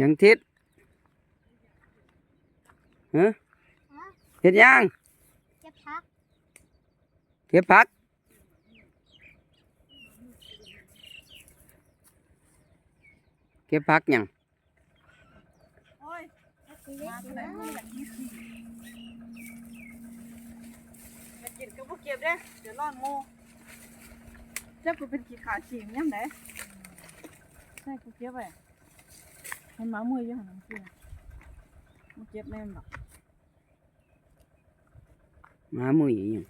ยังทิศฮะฮะเฮ็ดยังจะพักเก็บผักเก็บผักยังโอ้ยชีวิตมาอยู่ไหนนะอยากกินอยากกินก็บ่เก็บเด้เดี๋ยวร้อนงูเจ้ากูเป็นขี้ขาฉีมยามไหนใช่กูเก็บไว้ มันหมามืออยู่หั่นนั่นคือมันเก็บแม่นดอกหมามืออีหยัง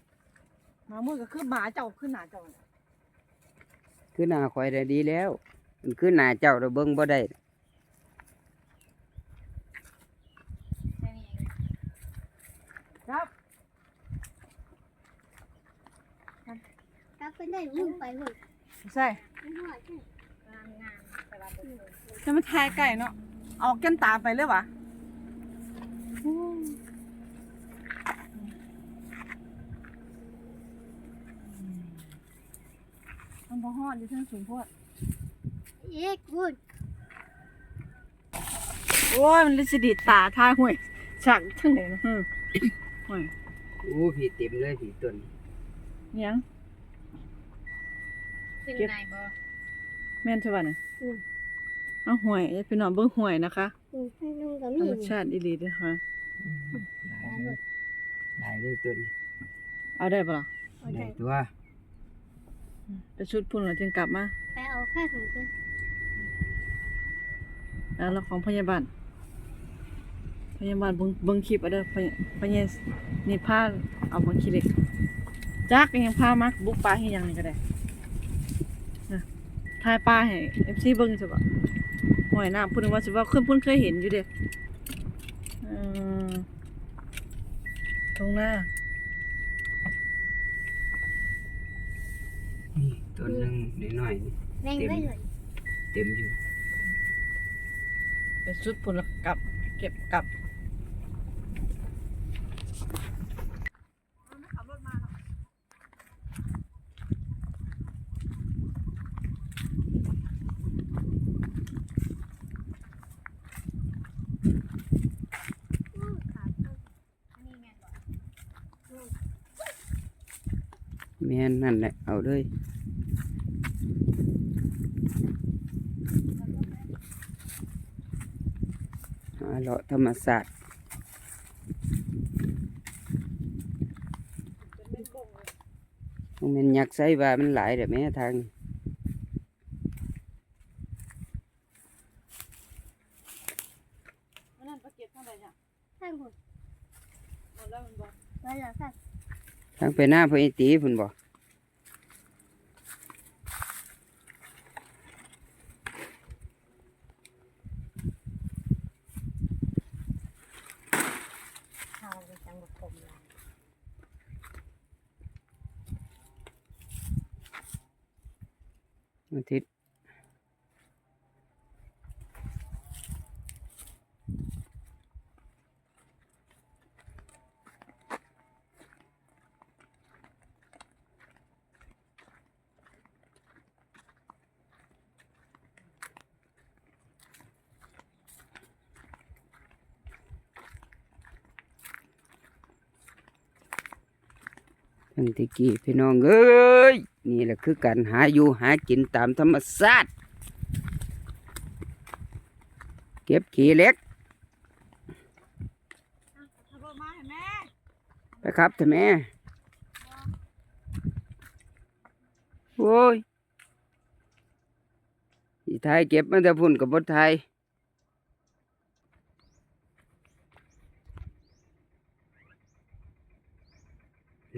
หมามือก็คือหมาเจ้าคือหน้าเจ้าน่ะคือหน้าข่อยได้ดีแล้ว มันคือหน้าเจ้าเราเบิ่งบ่ได้ครับกลับไปได้มุ่งไปหมดใช่ไม่หอดใช่ จะมาทายไก่เนาะเอาแก้นตาไปเลยวะมันบ่ฮอดอยู่เทั้งสูงโพดเอ๊ะคุณโอ้ยมันเลยสิดีดตาทายห่วยฉากทั้งไหนเนาะฮึห่วยโอ้พี่เต็มเลยพี่ต้นเนี่ยงเป็นไงบ่แม่นใช่ป่ะเนี่ยอืม เอาห่วยพี่น้องเบิ่งห่วยนะคะอืมให้นุ่งกับธมีรรมชาติอีหลีเด้อค่ะหลายเลยหลายเลยต้นเอาได้ปะล่ะเอาได้ได้ตัวไปชุดพุ่นแล้วจึงกลับมาไปเอาข้าวของคุณแล้วเราของพยาบาล พยาบาลเบิ่งเบิ่งคลิปเอาเด้อพยพยานี่พาเอามาคิดเล็กจักยังพามักบุกป่าให้ยังนี่ก็ได้นะทายป่าให้ FC เบิ่งซะบ่ ห่วยน้ำพุ่นว่าสิว่าขึ้นพุ่นเคยเห็นอยู่เด้เออตรงหน้านี่ต้นหนึงนิดหน่อยนี่แรงไว้เลยเต็มอยู่ไปสุดพุ่นแล้วกลับ เก็บกลับขับรถมาหรอ อู้ขาดต้นอันนี้แม่นบ่ แม่นนั่นแหละ เอาเลยหาเลาะธรรมศาสตร์มันเป็นยักษ์ไส้ว่ามันหลายแต่แม่ทางวันนั้นไปเก็บเท่าไหร่จ้ะข้างคุณหมดแล้วมันบอกไว้แล้วค่ะทางไปหน้าพระอิตีพุ่นบ่ข้าวไปจังหวัดผมลา อาทิตย์ ทันติกี้พี่น้องเอ้ยนี่แหละคือการหาอยู่หากินตามธรรมชาติเก็บขี้เล็กไปครับท่านแม่โอ้ยสีไทยเก็บมาแต่พุ่นกับบดไทย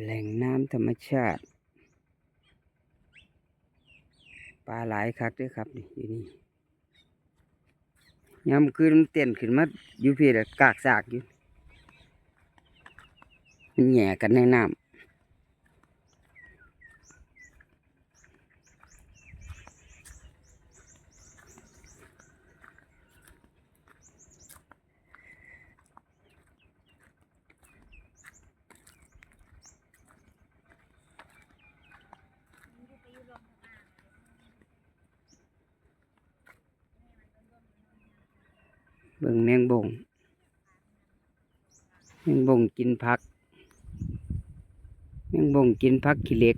แหล่งน้ำธรรมชาติ ปลาหลายคักด้วยครับนี่อยู่นี่ยามคืนมันเต้นขึ้นมาอยู่พี่ละกากสากอยู่มันแหย่กันในน้ำ เบิ่งแมงบงแมงบงกินผัก แมงบงกินผักขี้เล็ก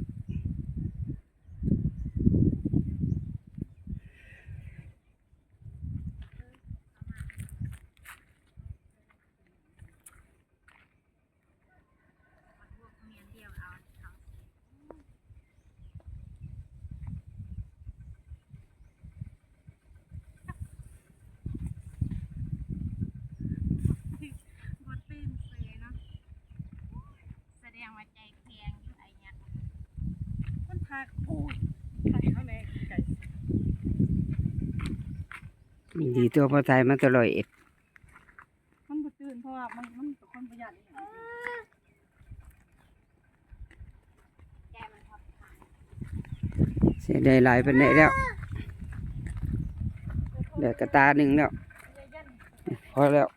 บ่ตื่นเสือเนาะแสดง ว่าใจแข็งอยู่ไอ้เนี่ยมันพาพูดใครเขาแน่ไก่ดีตัวพอไทยมาตลอดเอ็ด มันบ่ตื่นเพราะว่ามันมันเป็นคนประหยัดอีหยังใจมันทับทานเสียได้หลายเป็นไหนแล้วเดี๋ยวกระตาหนึ่งแล้ว พอแล้ว